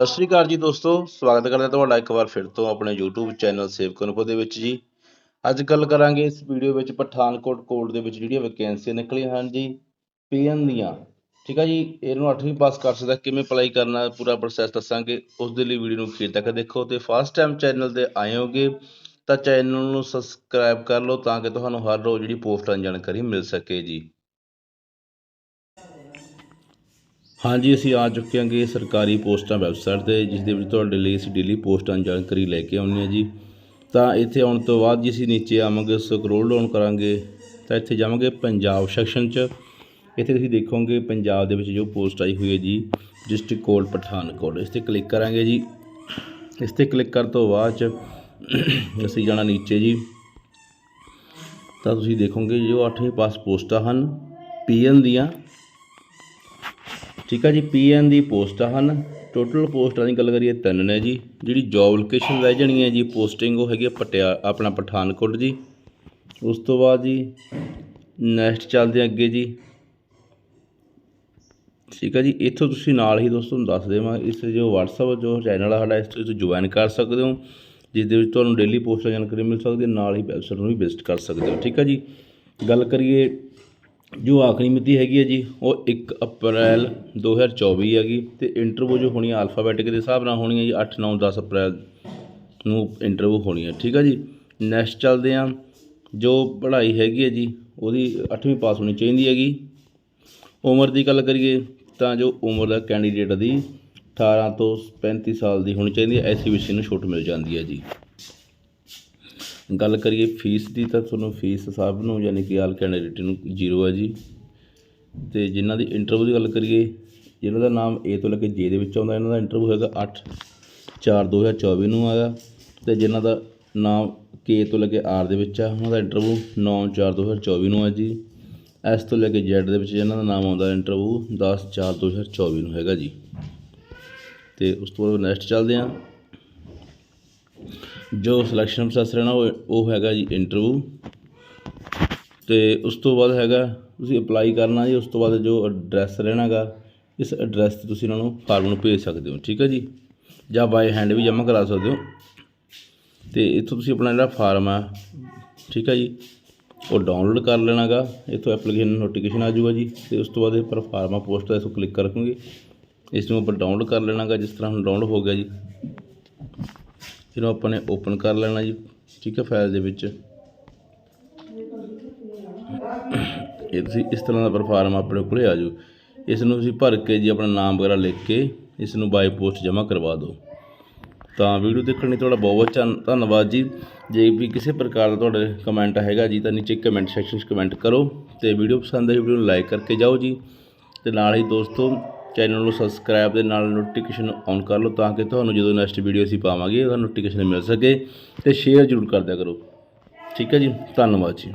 ਸਤਿ ਸ਼੍ਰੀ ਅਕਾਲ ਜੀ ਦੋਸਤੋ, ਸਵਾਗਤ ਕਰਦੇ ਹਾਂ ਤੁਹਾਡਾ ਇੱਕ ਵਾਰ ਫਿਰ ਤੋਂ ਆਪਣੇ YouTube ਚੈਨਲ ਸੇਵਕ ਅਨੁਭਵ ਦੇ ਵਿੱਚ ਜੀ। ਅੱਜ ਗੱਲ ਕਰਾਂਗੇ ਇਸ ਵੀਡੀਓ ਵਿੱਚ ਪਠਾਨਕੋਟ ਕੋਰਟ ਦੇ ਵਿੱਚ ਜਿਹੜੀਆਂ ਵੈਕੈਂਸੀਆਂ ਨਿਕਲੀਆਂ ਹਨ ਜੀ, ਪੀਐਨ ਦੀਆਂ। ਠੀਕ ਆ ਜੀ, ਇਹਨੂੰ 8ਵੀਂ ਪਾਸ ਕਰ ਸਕਦਾ, ਕਿਵੇਂ ਅਪਲਾਈ ਕਰਨਾ, ਪੂਰਾ ਪ੍ਰੋਸੈਸ ਦੱਸਾਂਗੇ। ਉਸ ਦੇ ਲਈ ਵੀਡੀਓ ਨੂੰ ਅਖੀਰ ਤੱਕ ਦੇਖੋ ਤੇ ਫਸਟ ਟਾਈਮ ਚੈਨਲ ਤੇ ਆਏ ਹੋਗੇ, ਤਾਂ ਚੈਨਲ ਨੂੰ ਸਬਸਕ੍ਰਾਈਬ ਕਰ ਲਓ ਤਾਂ ਕਿ ਤੁਹਾਨੂੰ ਹਰ ਰੋਜ਼ ਜਿਹੜੀ ਪੋਸਟਾਂ ਜਾਣਕਾਰੀ ਮਿਲ ਸਕੇ ਜੀ। ਹਾਂਜੀ, ਅਸੀਂ ਆ ਚੁੱਕੇ ਹਾਂਗੇ ਸਰਕਾਰੀ ਪੋਸਟਾਂ ਵੈਬਸਾਈਟ ਤੇ ਜਿਸ ਦੇ ਵਿੱਚ ਤੁਹਾਡੇ ਲਈ ਅਸੀਂ ਡੇਲੀ ਪੋਸਟਾਂ ਜਾਣਕਾਰੀ ਲੈ ਕੇ ਆਉਂਦੇ ਹਾਂ ਜੀ। ਤਾਂ ਇੱਥੇ ਆਉਣ ਤੋਂ ਬਾਅਦ ਜੀ ਅਸੀਂ ਨੀਚੇ ਆਵਾਂਗੇ ਸਕਰੋਲ ਡਾਊਨ ਕਰਾਂਗੇ, ਤਾਂ ਇੱਥੇ ਜਾਵਾਂਗੇ ਪੰਜਾਬ ਸੈਕਸ਼ਨ 'ਚ। ਇੱਥੇ ਤੁਸੀਂ ਦੇਖੋਗੇ ਪੰਜਾਬ ਦੇ ਵਿੱਚ ਜੋ ਪੋਸਟ ਆਈ ਹੋਈ ਹੈ ਜੀ ਡਿਸਟ੍ਰਿਕਟ ਕੋਡ ਪਠਾਨਕੋਟ। ਇਸ ਤੇ ਕਲਿੱਕ ਕਰਾਂਗੇ ਜੀ। ਇਸ ਤੇ ਕਲਿੱਕ ਕਰਨ ਤੋਂ ਬਾਅਦ 'ਚ ਅਸੀਂ ਜਾਣਾ ਨੀਚੇ ਜੀ। ਤਾਂ ਤੁਸੀਂ ਦੇਖੋਗੇ ਜੋ 8ਵੀਂ ਪਾਸ ਪੋਸਟਾਂ ਹਨ, ਪੀਐਨ ਦੀਆਂ ਠੀਕ ਆ ਜੀ ਪੀਐਨ ਦੀ ਪੋਸਟਾਂ ਹਨ। ਟੋਟਲ ਪੋਸਟਾਂ ਦੀ ਗੱਲ ਕਰੀਏ, ਤਿੰਨ ਨੇ ਜੀ। ਜਿਹੜੀ ਜੌਬ ਲੋਕੇਸ਼ਨ ਰਹਿ ਜਾਣੀ ਹੈ ਜੀ ਪੋਸਟਿੰਗ ਉਹ ਹੈਗੀ ਹੈ ਪਟਿਆ, ਆਪਣਾ ਪਠਾਨਕੋਟ ਜੀ। ਉਸ ਤੋਂ ਬਾਅਦ ਜੀ ਨੈਕਸਟ ਚੱਲਦੇ ਹਾਂ ਅੱਗੇ ਜੀ। ਠੀਕ ਹੈ ਜੀ, ਇੱਥੋਂ ਤੁਸੀਂ ਨਾਲ ਹੀ ਦੋਸਤੋ ਨੂੰ ਦੱਸ ਦੇਵਾਂ, ਇਸ ਜੋ WhatsApp, ਜੋ ਚੈਨਲ ਆ ਸਾਡਾ, ਇਸ ਤੋਂ ਤੁਸੀਂ ਜੁਆਇਨ ਕਰ ਸਕਦੇ ਹੋ, ਜਿਸ ਦੇ ਵਿੱਚ ਤੁਹਾਨੂੰ ਡੇਲੀ ਪੋਸਟਾਂ ਜਾਣਕਾਰੀ ਮਿਲ ਸਕਦੀ ਹੈ, ਨਾਲ ਹੀ ਵੈਬਸਾਈਟ ਨੂੰ ਵੀ ਵਿਜ਼ਿਟ ਕਰ ਸਕਦੇ ਹੋ। ਠੀਕ ਹੈ ਜੀ, ਗੱਲ ਕਰੀਏ ਜੋ ਆਖਰੀ ਮਿਤੀ ਹੈਗੀ ਹੈ ਜੀ, ਉਹ 1 ਅਪ੍ਰੈਲ 2024 ਹੈਗੀ ਤੇ ਇੰਟਰਵਿਊ ਜੋ ਹੋਣੀ ਹੈ ਅਲਫਾਬੈਟਿਕ ਦੇ ਹਿਸਾਬ ਨਾਲ ਹੋਣੀ ਹੈ ਜੀ 8 9 10 ਅਪ੍ਰੈਲ ਨੂੰ ਇੰਟਰਵਿਊ ਹੋਣੀ ਹੈ, ਠੀਕ ਹੈ ਜੀ? ਨੈਕਸਟ ਚੱਲਦੇ ਹਾਂ, ਜੋ ਪੜ੍ਹਾਈ ਹੈਗੀ ਹੈ ਜੀ, ਉਹਦੀ 8ਵੀਂ ਪਾਸ ਹੋਣੀ ਚਾਹੀਦੀ ਹੈਗੀ। ਉਮਰ ਦੀ ਗੱਲ ਕਰੀਏ ਤਾਂ ਜੋ ਉਮਰ ਦਾ ਕੈਂਡੀਡੇਟ ਦੀ 18 ਤੋਂ 35 ਸਾਲ ਦੀ ਹੋਣੀ ਚਾਹੀਦੀ ਹੈ ਐਸੀ ਵਿਸ਼ੇ ਨੂੰ ਛੋਟ ਮਿਲ ਜਾਂਦੀ ਹੈ ਜੀ। ਗੱਲ ਕਰੀਏ ਫੀਸ ਦੀ ਤਾਂ ਤੁਹਾਨੂੰ ਫੀਸ ਸਭ ਨੂੰ ਯਾਨੀ ਕਿ ਆਲ ਕੈਂਡੀਡੇਟ ਨੂੰ ਜ਼ੀਰੋ ਹੈ ਜੀ। ਤੇ ਜਿਨ੍ਹਾਂ ਦੀ ਇੰਟਰਵਿਊ ਦੀ ਗੱਲ ਕਰੀਏ ਜਿਹਨਾਂ ਦਾ ਨਾਮ ਏ ਤੋਂ ਲੈ ਕੇ ਜੇ ਦੇ ਵਿੱਚ ਆਉਂਦਾ, ਇਹਨਾਂ ਦਾ ਇੰਟਰਵਿਊ ਹੈਗਾ 8 4 2024 ਨੂੰ ਆਇਆ ਤੇ ਜਿਨ੍ਹਾਂ ਦਾ ਨਾਮ ਕੇ ਤੋਂ ਲੈ ਕੇ ਆਰ ਦੇ ਵਿੱਚ ਆ, ਉਹਨਾਂ ਦਾ ਇੰਟਰਵਿਊ 9 4 2024 ਨੂੰ ਆ ਜੀ। ਐਸ ਤੋਂ ਲੈ ਕੇ ਜ਼ੈਡ ਦੇ ਵਿੱਚ ਜਿਹਨਾਂ ਦਾ ਨਾਮ ਆਉਂਦਾ ਇੰਟਰਵਿਊ 10 4 2024 ਨੂੰ ਹੈਗਾ ਜੀ। ਤੇ ਉਸ ਤੋਂ ਬਾਅਦ ਨੈਕਸਟ ਚੱਲਦੇ ਹਾਂ ਜੋ ਸਿਲੈਕਸ਼ਨ ਪ੍ਰੋਸੈਸ ਰਹਿਣਾ ਉਹ ਉਹ ਹੈਗਾ ਜੀ ਇੰਟਰਵਿਊ ਤੇ ਉਸ ਤੋਂ ਬਾਅਦ ਹੈਗਾ, ਤੁਸੀਂ ਅਪਲਾਈ ਕਰਨਾ ਜੀ, ਉਸ ਤੋਂ ਬਾਅਦ ਜੋ ਐਡਰੈਸ ਰਹਿਣਾਗਾ, ਇਸ ਐਡਰੈਸ ਤੇ ਤੁਸੀਂ ਇਹਨਾਂ ਨੂੰ ਫਾਰਮ ਨੂੰ ਭੇਜ ਸਕਦੇ ਹੋ, ਠੀਕ ਹੈ ਜੀ? ਜਾਂ ਬਾਏ ਹੈਂਡ ਵੀ ਜਮ੍ਹਾਂ ਕਰਾ ਸਕਦੇ ਹੋ। ਤੇ ਇੱਥੋਂ ਤੁਸੀਂ ਆਪਣਾ ਜਿਹੜਾ ਫਾਰਮ ਆ, ਠੀਕ ਹੈ ਜੀ, ਉਹ ਡਾਊਨਲੋਡ ਕਰ ਲੈਣਾਗਾ। ਇੱਥੋਂ ਐਪਲੀਕੇਸ਼ਨ ਨੋਟੀਫਿਕੇਸ਼ਨ ਆ ਜਾਊਗਾ ਜੀ। ਤੇ ਉਸ ਤੋਂ ਬਾਅਦ ਇਹ ਪਰ ਫਾਰਮਾ ਪੋਸਟ ਦਾ ਇਸ ਨੂੰ ਕਲਿੱਕ ਕਰਾਂਗੇ। ਇਸ ਨੂੰ ਆਪਾਂ ਡਾਊਨਲੋਡ ਕਰ ਲੈਣਾਗਾ, ਜਿਸ ਤਰ੍ਹਾਂ ਹੁਣ ਡਾਊਨਲੋਡ ਹੋ ਗਿਆ ਜੀ। ਇਹਨੂੰ ਆਪਾਂ ਨੇ ਓਪਨ ਕਰ ਲੈਣਾ ਜੀ, ਠੀਕ ਹੈ ਫਾਈਲ ਦੇ ਵਿੱਚ। ਇਹ ਤੁਸੀਂ ਇਸ ਤਰ੍ਹਾਂ ਦਾ ਪਰਫਾਰਮ ਆਪਣੇ ਕੋਲੇ ਆ ਜਾਊ ਇਸ ਨੂੰ ਤੁਸੀਂ ਭਰ ਕੇ ਜੀ ਆਪਣਾ ਨਾਮ ਵਗੈਰਾ ਲਿਖ ਕੇ ਇਸ ਨੂੰ ਬਾਈ ਪੋਸਟ ਜਮ੍ਹਾਂ ਕਰਵਾ ਦਿਓ। ਤਾਂ ਵੀਡੀਓ ਦੇਖਣ ਲਈ ਤੁਹਾਡਾ ਬਹੁਤ ਬਹੁਤ ਧੰਨ- ਧੰਨਵਾਦ ਜੀ। ਜੇ ਵੀ ਕਿਸੇ ਪ੍ਰਕਾਰ ਦਾ ਤੁਹਾਡੇ ਕਮੈਂਟ ਹੈਗਾ ਜੀ ਤਾਂ ਨੀਚੇ ਕਮੈਂਟ ਸੈਕਸ਼ਨ 'ਚ ਕਮੈਂਟ ਕਰੋ ਤੇ ਵੀਡੀਓ ਪਸੰਦ ਆਈ ਵੀਡੀਓ ਨੂੰ ਲਾਈਕ ਕਰਕੇ ਜਾਓ ਜੀ। ਤੇ ਨਾਲ ਹੀ ਦੋਸਤੋ ਚੈਨਲ ਨੂੰ ਸਬਸਕ੍ਰਾਈਬ ਦੇ ਨਾਲ ਨੋਟੀਫਿਕੇਸ਼ਨ ਔਨ ਕਰ ਲਓ ਤਾਂ ਕਿ ਤੁਹਾਨੂੰ ਜਦੋਂ ਨੈਕਸਟ ਵੀਡੀਓ ਅਸੀਂ ਪਾਵਾਂਗੇ, ਉਹਦਾ ਨੋਟੀਫਿਕੇਸ਼ਨ ਮਿਲ ਸਕੇ ਤੇ ਸ਼ੇਅਰ ਜ਼ਰੂਰ ਕਰਦਿਆ ਕਰੋ। ਠੀਕ ਹੈ ਜੀ, ਧੰਨਵਾਦ ਜੀ।